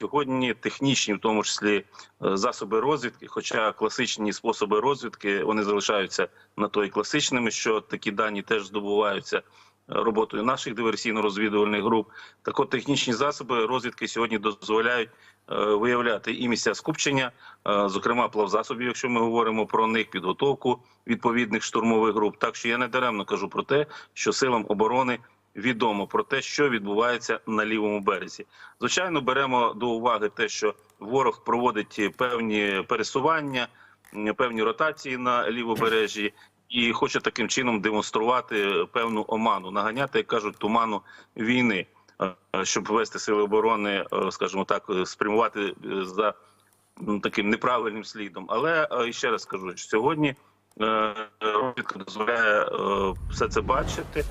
сьогодні технічні, в тому числі е, засоби розвідки, хоча класичні способи розвідки вони залишаються на то і класичними, що такі дані теж здобуваються е, роботою наших диверсійно-розвідувальних груп. Так от технічні засоби розвідки сьогодні дозволяють е, виявляти і місця скупчення, зокрема плавзасобів, якщо ми говоримо про них, підготовку відповідних штурмових груп. Так що я не даремно кажу про те, що силам оборони відомо про те, що відбувається на лівому березі. Звичайно, беремо до уваги те, що ворог проводить певні пересування, певні ротації на лівобережжі. І хоче таким чином демонструвати певну оману, наганяти, як кажуть, туману війни, е, щоб вести сили оборони, е, скажімо так, спрямувати е, за таким неправильним слідом. Але ще раз кажу, що сьогодні розвідка дозволяє все це бачити,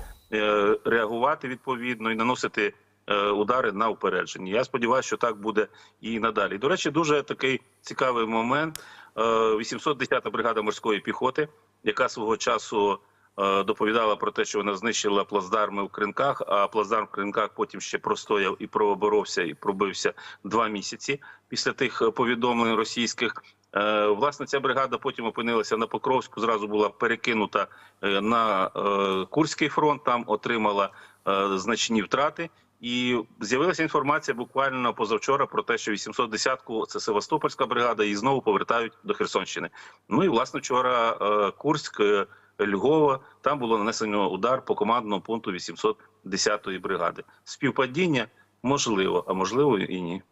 реагувати відповідно і наносити е, удари на упередження. Я сподіваюся, що так буде і надалі. До речі, дуже такий цікавий момент. Е, 810-та бригада морської піхоти, яка свого часу е, доповідала про те, що вона знищила плацдарми в кринках, а плацдарм в кринках потім ще простояв і проборовся, і пробився два місяці після тих е, повідомлень російських. Е, Власне, ця бригада потім опинилася на Покровську. Зразу була перекинута е, на е, Курський фронт. Там отримала значні втрати. І з'явилася інформація буквально позавчора про те, що 810-ку, це Севастопольська бригада, її знову повертають до Херсонщини. Ну і власне вчора Курськ, Львова, там було нанесено удар по командному пункту 810-ї бригади. Співпадіння можливо, а можливо і ні.